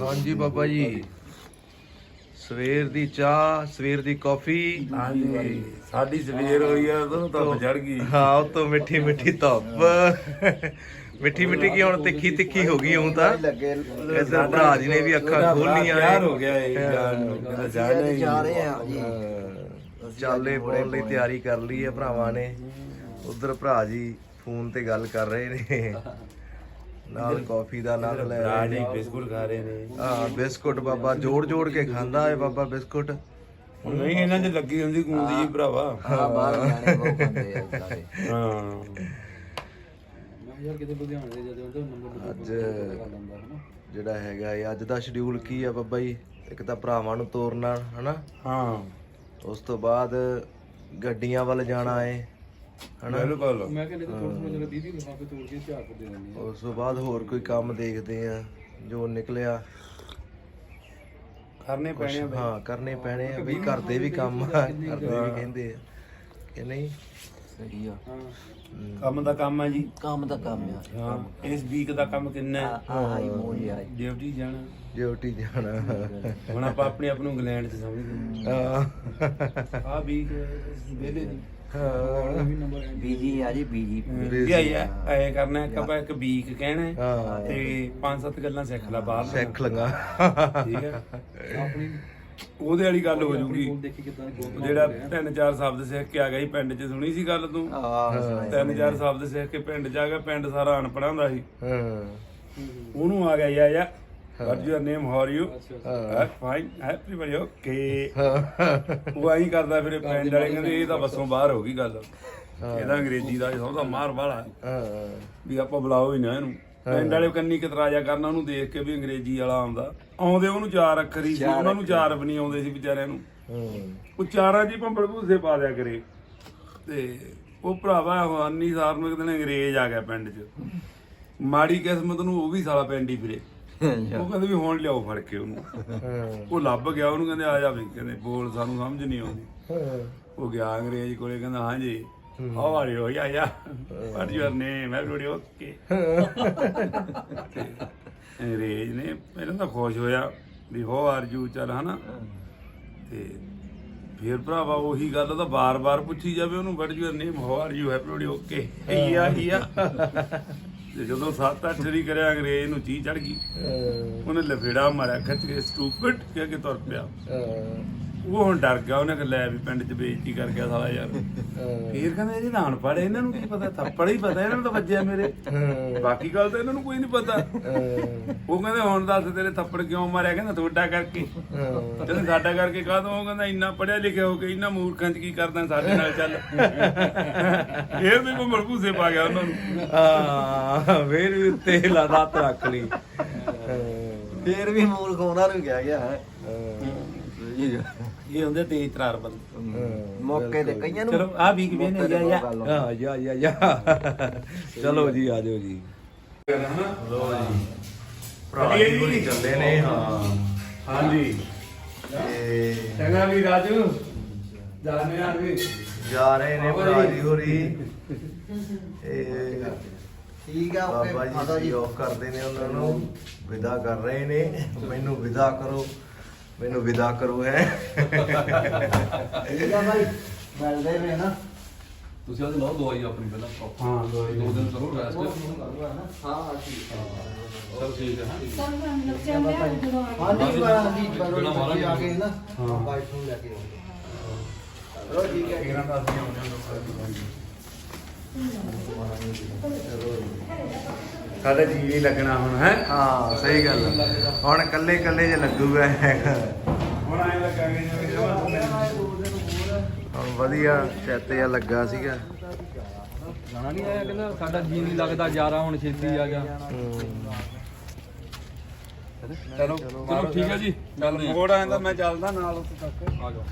ਹਾਂਜੀ ਬਾਬਾ ਜੀ। ਸਵੇਰ ਦੀ ਚਾਹ ਸਵੇਰ ਦੀ ਕਾਫੀ। ਹਾਂਜੀ। ਸਾਡੀ ਸਵੇਰ ਹੋਈ ਆ ਉਦੋਂ ਤਾਂ ਚੜ ਗਈ। ਹਾਂ ਉਹ ਤੋਂ ਮਿੱਠੀ ਮਿੱਠੀ ਧੁੱਪ। ਮਿੱਠੀ ਮਿੱਠੀ ਕੀ ਹੁਣ ਤਿੱਖੀ ਤਿੱਖੀ ਹੋ ਗਈ ਹੁਣ ਤਾਂ। ਇਧਰ ਭਰਾ ਜੀ ਨੇ ਵੀ ਅੱਖਾਂ ਖੋਲੀਆਂ ਤਿਆਰ ਹੋ ਗਿਆ ਇਹ ਜਾਣ ਨੂੰ ਕਹਿੰਦਾ ਜਾਣਾ ਹੀ ਜਾ ਰਹੇ ਆ ਜੀ। ਚਾਲੇ ਪਾਉਣ ਲਈ ਤਿਆਰੀ ਕਰ ਲਈ ਹੈ ਭਰਾਵਾਂ ਨੇ। ਉਧਰ ਭਰਾ ਜੀ ਫੋਨ ਤੇ ਗੱਲ ਕਰ ਰਹੇ ਨੇ। ਨਾਲ ਕਾਫੀ ਦਾ ਨਾਲ ਲੈ ਰਹੇ ਰਾਣੀ ਨੇ ਬਿਸਕੁਟ ਖਾ ਰਹੇ ਨੇ। ਹਾਂ ਬਿਸਕੁਟ ਬਾਬਾ ਜੋੜ ਜੋੜ ਕੇ ਖਾਂਦਾ ਹੈ ਬਾਬਾ ਬਿਸਕੁਟ। ਹੁਣ ਨਹੀਂ ਇਹਨਾਂ 'ਚ ਲੱਗੀ ਹੁੰਦੀ ਗੂੰਦੀ ਜੀ ਭਰਾਵਾ। ਹਾਂ ਬਾਹਰ ਜਾਣੇ ਬਹੁਤ ਖਾਂਦੇ ਆ ਸਾਰੇ। ਹਾਂ। ਅੱਜ ਜਿਹੜਾ ਹੈਗਾ ਇਹ ਅੱਜ ਦਾ ਸ਼ਡਿਊਲ ਕੀ ਆ ਬਾਬਾ ਜੀ? ਇੱਕ ਤਾਂ ਭਰਾਵਾਂ ਨੂੰ ਤੋਰਨਾ ਹਨਾ? ਹਾਂ। ਉਸ ਤੋਂ ਬਾਅਦ ਗੱਡੀਆਂ ਵੱਲ ਜਾਣਾ ਏ। ਹਨਾ? ਬਿਲਕੁਲ। ਮੈਂ ਕਹਿੰਦਾ ਥੋੜਾ ਥੋੜਾ ਜਿਹਾ ਦੀਦੀ ਲਿਫਾਫੇ ਤੋੜ ਕੇ ਝਾੜ ਦੇ ਦਿੰਦੇ ਉਸ ਤੋਂ ਬਾਅਦ ਹੋਰ ਕੋਈ ਕੰਮ ਦੇਖਦੇ ਆ ਜੋ ਨਿਕਲਿਆ। ਕਰਨੇ ਪੈਣੇ ਆ ਹਾਂ ਕਰਨੇ ਪੈਣੇ ਆ ਵੀ ਘਰ ਦੇ ਵੀ ਕੰਮ ਆ ਘਰ ਦੇ ਵੀ ਕਹਿੰਦੇ ਆ ਕਿ ਨਹੀਂ? ਸਹੀ ਆ। ਕੰਮ ਦਾ ਕੰਮ ਆ ਜੀ। ਕੰਮ ਦਾ ਕੰਮ ਆ। ਹਾਂ ਇਸ ਵੀਕ ਦਾ ਕੰਮ ਕਿੰਨਾ ਹੈ? ਆ ਹਾਈ ਮੋਜ ਆ ਡਿਊਟੀ ਜਾਣਾ। ਡਿਊਟੀ ਜਾਣਾ। ਹੁਣ ਆਪਾਂ ਆਪਣੇ ਆਪ ਨੂੰ ਇੰਗਲੈਂਡ 'ਚ ਸਮਝਦੇ ਹਾਂ। ਆ ਵੀਕ ਵੇਲੇ ਦੀ। ਹਾਂ ਬੀਜੀ ਆ ਜੀ ਬੀਜੀ। ਵੀ ਆਈ ਐ ਐ ਕਰਨਾ ਇੱਕ ਆਪਾਂ ਇੱਕ ਵੀਕ ਕਹਿਣਾ ਹੈ ਹਾਂ। ਤੇ ਪੰਜ ਸੱਤ ਗੱਲਾਂ ਸਿੱਖ ਲੈ ਬਾਹਰ ਸਿੱਖ ਲੰਗਾ ਠੀਕ ਹੈ। ਆਪਣੀ ਉਹਦੇ ਵਾਲੀ ਗੱਲ ਹੋ ਜੂਗੀ ਗੋਲ ਦੇਖੀ ਕਿਦਾਂ ਦੀ ਗੋਲ ਜਿਹੜਾ ਤਿੰਨ ਚਾਰ ਸ਼ਬਦ ਸਿੱਖ ਕੇ ਆ ਗਿਆ ਸੀ ਪਿੰਡ 'ਚ ਸੁਣੀ ਸੀ ਗੱਲ ਤੂੰ? ਤਿੰਨ ਚਾਰ ਸ਼ਬਦ ਸਿੱਖ ਕੇ ਪਿੰਡ 'ਚ ਆ ਗਿਆ ਪਿੰਡ ਸਾਰਾ ਅਨਪੜ੍ਹ ਹੁੰਦਾ ਸੀ। ਹਾਂ। ਉਹਨੂੰ ਆ ਗਿਆ ਯਾ ਯਾ। ਵਾਟ ਯੂਰ ਨੇਮ ਹਾਰ ਯੂ ਹਾਂ। ਫਾਈਨ ਐਵਰੀਬਾਡੀ ਓਕੇ ਹਾਂ। ਉਹ ਆਈ ਕਰਦਾ ਫਿਰ ਪਿੰਡ ਵਾਲੇ ਕਹਿੰਦੇ ਇਹ ਤਾਂ ਬੱਸੋਂ ਬਾਹਰ ਹੋ ਗਈ ਗੱਲ। ਇਹਦਾ ਅੰਗਰੇਜ਼ੀ ਦਾ ਸੌਦਾ ਮਾਰ ਵਾਲਾ। ਹਾਂ। ਵੀ ਆਪਾਂ ਬੁਲਾਓ ਹੀ ਨਾ ਇਹਨੂੰ। ਪਿੰਡ ਵਾਲੇ ਕੰਨੀ ਕਿਤਰਾਜਾ ਕਰਨਾ ਉਹਨੂੰ ਦੇਖ ਕੇ ਵੀ ਅੰਗਰੇਜ਼ੀ ਵਾਲਾ ਆਉਂਦਾ। ਆਉਂਦੇ ਉਹਨੂੰ ਚਾਰ ਅੱਖਰ ਹੀ ਸੀ ਉਹਨਾਂ ਨੂੰ ਚਾਰ ਵੀ ਨਹੀਂ ਆਉਂਦੇ ਸੀ ਵਿਚਾਰਿਆਂ ਨੂੰ। ਉਹ ਚਾਰਾਂ ਜੀ ਭੰਬਲ ਭੂਸੇ ਪਾ ਦਿਆ ਕਰੇ। ਤੇ ਉਹ ਭਰਾਵਾ ਹਵਾਨੀ ਸਾਹਿਬ ਨੂੰ ਇੱਕ ਦਿਨ ਅੰਗਰੇਜ਼ ਆ ਗਿਆ ਪਿੰਡ 'ਚ। ਮਾੜੀ ਕਿਸਮਤ ਨੂੰ ਉਹ ਵੀ ਸਾਲਾ ਪਿੰਡ ਹੀ ਫਿਰੇ। ਉਹ ਕਹਿੰਦੇ ਵੀ ਹੁਣ ਲਿਆਓ ਫੜ ਕੇ ਉਹਨੂੰ। ਉਹ ਲੱਭ ਗਿਆ ਉਹਨੂੰ ਕਹਿੰਦੇ ਆ ਜਾ ਵੀ ਕਹਿੰਦੇ ਬੋਲ ਸਾਨੂੰ ਸਮਝ ਨਹੀਂ ਆਉਂਦੀ। ਉਹ ਗਿਆ ਅੰਗਰੇਜ਼ ਕੋਲੇ ਕਹਿੰਦਾ ਹਾਂਜੀ how are you yeah yeah what your name everybody okay. ਅੰਗਰੇਜ਼ ਨੇ ਪਹਿਲਾਂ ਤਾਂ ਖੁਸ਼ ਹੋਇਆ ਵੀ ਹਾਊ ਆਰ ਯੂ ਚੱਲ ਹਨਾ। ਤੇ ਫਿਰ ਭਰਾਵਾ ਉਹੀ ਗੱਲ ਤਾਂ ਬਾਰ-ਬਾਰ ਪੁੱਛੀ ਜਾਵੇ ਉਹਨੂੰ what your name how are you everybody okay. Yeah yeah ਤੇ ਜਦੋਂ ਸੱਤ ਅੱਠ ਵਾਰੀ ਕਰਿਆ ਅੰਗਰੇਜ਼ ਨੂੰ ਚੀ ਚੜ ਗਈ। ਉਹਨੇ ਲਫੇੜਾ ਮਾਰਿਆ ਖਿੱਚ ਕੇ ਸਟੂਪਿਡ ਕਹਿ ਕੇ ਤੁਰ ਪਿਆ। ਉਹ ਹੁਣ ਡਰ ਗਿਆ ਉਹਨੇ ਕਿ ਲੈ ਵੀ ਪਿੰਡ 'ਚ ਬੇਇੱਜ਼ਤੀ ਕਰ ਗਿਆ ਸਾਲਾ ਯਾਰ। ਫੇਰ ਕਹਿੰਦਾ ਇਹਦੇ ਨਾਲ ਪੜੇ ਇਹਨਾਂ ਨੂੰ ਕੀ ਪਤਾ ਥੱਪੜ ਹੀ ਪਤਾ ਇਹਨਾਂ ਨੂੰ ਤਾਂ ਵੱਜਿਆ ਮੇਰੇ। ਬਾਕੀ ਗੱਲ ਤਾਂ ਇਹਨਾਂ ਨੂੰ ਕੋਈ ਨਹੀਂ ਪਤਾ। ਉਹ ਕਹਿੰਦੇ ਹੁਣ ਦੱਸ ਤੇਰੇ ਥੱਪੜ ਕਿਉਂ ਮਾਰਿਆ? ਕਹਿੰਦਾ ਤੁਹਾਡਾ ਕਰਕੇ। ਕਹਿੰਦੇ ਸਾਡਾ ਕਰਕੇ ਕਾਹਦੋਂ ਉਹ ਕਹਿੰਦਾ ਇੰਨਾ ਪੜਿਆ ਲਿਖਿਆ ਹੋ ਕੇ ਇੰਨਾ ਮੂਰਖਾਂ 'ਚ ਕੀ ਕਰਦਾ ਸਾਡੇ ਨਾਲ ਚੱਲ। ਫੇਰ ਵੀ ਮੈਂ ਮਲਕੂਸੇ ਪਾ ਗਿਆ ਉਹਨਾਂ ਨੂੰ। ਹਾਂ ਫੇਰ ਵੀ ਉੱਤੇ ਲਾਦਾਤ ਰੱਖ ਲਈ। ਫੇਰ ਵੀ ਮੂਲ ਖੋਣਾ ਨੂੰ ਗਿਆ ਗਿਆ ਹੈ। ਇਹ ਹੁੰਦੇ ਤੇਜ਼ ਤਰਾਰ ਬੰਦੇ। ਮੌਕੇ ਤੇ ਕਈਆਂ ਨੂੰ ਚਲੋ ਆ ਵੀ ਕਿ ਵੇਨੇ ਜਾ ਜਾ ਹਾਂ ਯਾ ਯਾ ਯਾ। ਚਲੋ ਜੀ ਆ ਜਾਓ ਜੀ। ਲੋ ਜੀ। ਭਰਾ ਜੀ ਹੋਰੀ ਚੱਲੇ ਨੇ ਹਾਂ। ਹਾਂਜੀ। ਤੇ ਚੰਗਾ ਵੀ ਰਾਜੂ। ਜਾਣੇ ਆ ਵੀ ਜਾ ਰਹੇ ਨੇ ਭਰਾ ਜੀ ਹੋਰੀ। ਇਹ ਠੀਕ ਆ ਓਕੇ ਬਾਬਾ ਮਾਤਾ ਜੀ। ਜੀ ਆਫ ਕਰਦੇ ਨੇ ਉਹਨਾਂ ਨੂੰ। ਵਿਦਾ ਕਰ ਰਹੇ ਨੇ। ਮੈਨੂੰ ਵਿਦਾ ਕਰੋ। ਮੈਨੂੰ ਵਿਦਾ ਕਰੋ ਹੈ। ਆ ਭਾਈ ਮਿਲਦੇ ਨੇ ਨਾ। ਤੁਸੀਂ ਉਹਦੇ ਲਓ ਦਵਾਈ ਆਪਣੀ ਪਹਿਲਾਂ। ਹਾਂ ਦੋ ਦਿਨ ਕਰੋ ਰੈਸਟ ਹਾਂ ਠੀਕ ਚਲ ਠੀਕ ਹੈ ਹਾਂ। ਨਹੀਂ ਮੈਂ ਜੀ ਬਰੋ ਜੀ ਆ ਕੇ ਨਾ। ਹਾਂ। ਵਾਈਫ ਨੂੰ ਲੈ ਕੇ ਆਉਂਦੇ। ਚਲੋ ਠੀਕ ਹੈ। ਕਿਹਨਾਂ ਦਾ ਅਸੀਂ ਆਉਂਦੇ ਹਾਂ ਸਾਡਾ ਜੀ ਨਹੀਂ ਲੱਗਣਾ ਹੁਣ ਹੈ? ਹਾਂ ਸਹੀ ਗੱਲ ਆ। ਹੁਣ ਕੱਲੇ ਕੱਲੇ ਜੇ ਲੱਗੂਗਾ। ਹੁਣ ਐ ਲੱਗਾਂਗੇ ਜਿਵੇਂ ਜਮਾਂ ਹੁਣ ਵਧੀਆ ਚੈੱਤ ਜਿਹਾ ਲੱਗਾ ਸੀਗਾ। ਜਾਣਾ ਨਹੀਂ ਆਇਆ ਕਹਿੰਦਾ ਸਾਡਾ ਜੀ ਨਹੀਂ ਲੱਗਦਾ ਯਾਰਾ ਹੁਣ ਛੇਤੀ ਆ ਜਾ। ਚਲੋ ਚਲੋ ਠੀਕ ਹੈ ਜੀ ਚੱਲਦੇ ਮੋੜ ਆਂਦਾ ਮੈਂ ਚੱਲਦਾ ਨਾਲ ਉੱਥੇ ਤੱਕ। ਆ ਜਾਓ।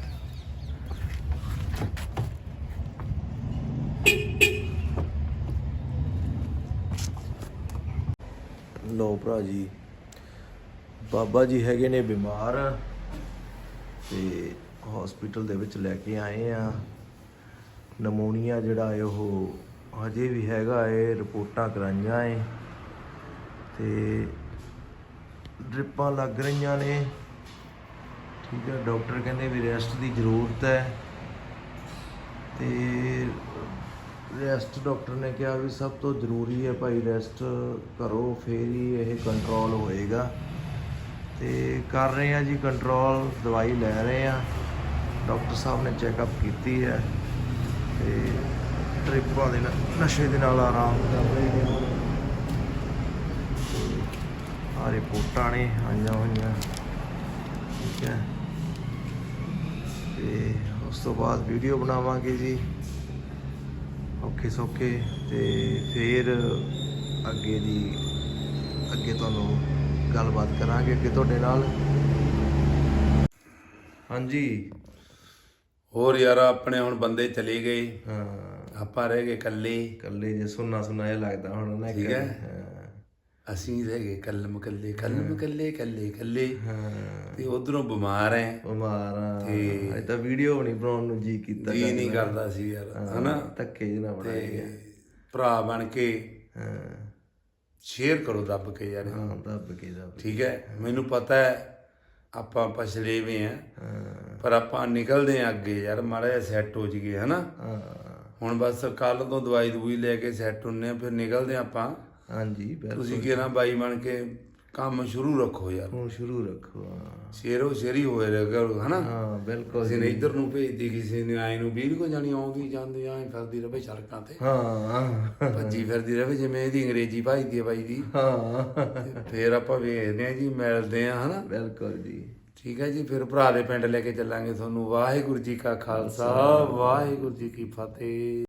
ਲੋ ਭਰਾ ਜੀ। ਬਾਬਾ ਜੀ ਹੈਗੇ ਨੇ ਬਿਮਾਰ ਤੇ ਹਸਪੀਟਲ ਦੇ ਵਿੱਚ ਲੈ ਕੇ ਆਏ ਆ। ਨਮੋਨੀਆ ਜਿਹੜਾ ਹੈ ਉਹ ਹਜੇ ਵੀ ਹੈਗਾ ਏ ਰਿਪੋਰਟਾਂ ਕਰਾਈਆਂ ਏ ਤੇ ਡ੍ਰਿਪਾਂ ਲੱਗ ਰਹੀਆਂ ਨੇ। ਠੀਕ ਹੈ, ਡਾਕਟਰ ਕਹਿੰਦੇ ਵੀ ਰੈਸਟ ਦੀ ਜ਼ਰੂਰਤ ਹੈ ਤੇ ਰੈਸਟ ਡਾਕਟਰ ਨੇ ਕਿਹਾ ਵੀ ਸਭ ਤੋਂ ਜ਼ਰੂਰੀ ਹੈ ਭਾਈ ਰੈਸਟ ਕਰੋ, ਫੇਰ ਹੀ ਇਹ ਕੰਟਰੋਲ ਹੋਏਗਾ। ਤੇ ਕਰ ਰਹੇ ਆ ਜੀ ਕੰਟਰੋਲ ਦਵਾਈ ਲੈ ਰਹੇ ਆ ਡਾਕਟਰ ਸਾਹਿਬ ਨੇ ਚੈੱਕਅਪ ਕੀਤੀ ਹੈ। ਤੇ ਟ੍ਰਿਪਾਂ ਦੇ ਨਾਲ ਨਸ਼ੇ ਦੇ ਨਾਲ ਆਰਾਮ ਕਰ ਰਹੇ ਨੇ। ਆ ਰਿਪੋਰਟਾਂ ਨੇ, ਆਈਆਂ ਹੋਈਆਂ। ਠੀਕ ਹੈ। ਤੇ ਉਸ ਤੋਂ ਬਾਅਦ ਵੀਡੀਓ ਬਣਾਵਾਂਗੇ ਜੀ। ਔਖੇ ਸੌਖੇ ਤੇ ਫਿਰ ਅੱਗੇ ਦੀ ਅੱਗੇ ਤੁਹਾਨੂੰ ਗੱਲਬਾਤ ਕਰਾਂਗੇ ਅੱਗੇ ਤੁਹਾਡੇ ਨਾਲ। ਹਾਂਜੀ। ਹੋਰ ਯਾਰ ਆਪਣੇ ਹੁਣ ਬੰਦੇ ਚਲੇ ਗਏ। ਹਾਂ। ਆਪਾਂ ਰਹਿ ਗਏ ਇਕੱਲੇ। ਕੱਲੇ ਜੇ ਸੁਣਨਾ ਸੁਣਾ ਜਿਹਾ ਲੱਗਦਾ ਹੁਣ ਨਾ ਠੀਕ ਹੈ। ਅਸੀਂ ਰਹਿ ਗਏ ਕੱਲਮ ਕੱਲੇ ਕੱਲਮ ਕੱਲੇ ਕੱਲੇ। ਕੱਲੇ ਤੇ ਉਧਰੋਂ ਬਿਮਾਰ ਐ। ਬਿਮਾਰ ਤੇ- ਅਜ ਤਾਂ ਵੀਡੀਓ ਬਣੀ ਬਣਾਉਣ ਨੂੰ ਜੀ ਕੀਤਾ ਜੀ ਨਹੀਂ ਕਰਦਾ ਸੀ ਯਾਰ ਹਨਾ? ਧੱਕੇ ਜਿਹੇ ਨਾ ਬਣਾਏ ਤੇ ਭਰਾ ਬਣ ਕੇ ਹਾਂ। ਸ਼ੇਅਰ ਕਰੋ ਦੱਬ ਕੇ ਯਾਰ। ਹਾਂ ਦੱਬ ਕੇ ਦੱਬ। ਠੀਕ ਹੈ ਮੈਨੂੰ ਪਤਾ ਹੈ ਆਪਾਂ ਪਛਲੇ ਵੀ ਆ ਪਰ ਆਪਾਂ ਨਿਕਲਦੇ ਆ ਅੱਗੇ ਯਾਰ ਮਾੜਾ ਜਿਹਾ ਸੈੱਟ ਹੋ ਜੀਏ ਹਨਾ? ਹਾਂ। ਹੁਣ ਬਸ ਕੱਲ ਤੋਂ ਦਵਾਈ ਦਵਾਈ ਲੈ ਕੇ ਸੈੱਟ ਹੁੰਨੇ ਆ ਫਿਰ ਨਿਕਲਦੇ ਆ ਆਪਾਂ। ਹਾਂਜੀ ਬਿਲਕੁਲ। ਤੁਸੀਂ ਕਿਹਾ ਬਾਈ ਬਣ ਕੇ ਕੰਮ ਸ਼ੁਰੂ ਰੱਖੋ ਯਾਰ। ਹੁਣ ਸ਼ੁਰੂ ਰੱਖੋ ਹਾਂ। ਸ਼ੇਰੋ ਸ਼ੇਰੀ ਹੋਏ ਰਹੋ ਹਨਾ? ਹਾਂ ਬਿਲਕੁਲ ਕਿਸੇ ਨੇ ਇੱਧਰ ਨੂੰ ਭੇਜਦੀ ਕਿਸੇ ਨੇ ਆਏ ਨੂੰ ਵੀਰ ਕੋ ਜਾਣੀ ਆਉਂਦੀ ਜਾਂਦੀ ਆਏ ਫਿਰਦੀ ਰਵੇ ਸੜਕਾਂ ਤੇ। ਹਾਂ ਭੱਜੀ ਫਿਰਦੀ ਰਵੇ ਜਿਵੇਂ ਇਹਦੀ ਅੰਗਰੇਜ਼ੀ ਭਾਈਦੀ ਹੈ ਬਾਈ ਦੀ। ਹਾਂ। ਤੇ ਫਿਰ ਆਪਾਂ ਵੇਖਦੇ ਆ ਜੀ ਮਿਲਦੇ ਆ ਹਨਾ? ਬਿਲਕੁਲ ਜੀ। ਠੀਕ ਹੈ ਜੀ ਫਿਰ ਭਰਾ ਦੇ ਪਿੰਡ ਲੈ ਕੇ ਚੱਲਾਂਗੇ ਤੁਹਾਨੂੰ। ਵਾਹਿਗੁਰੂ ਜੀ ਕਾ ਖਾਲਸਾ ਵਾਹਿਗੁਰੂ ਜੀ ਕੀ ਫਤਿਹ।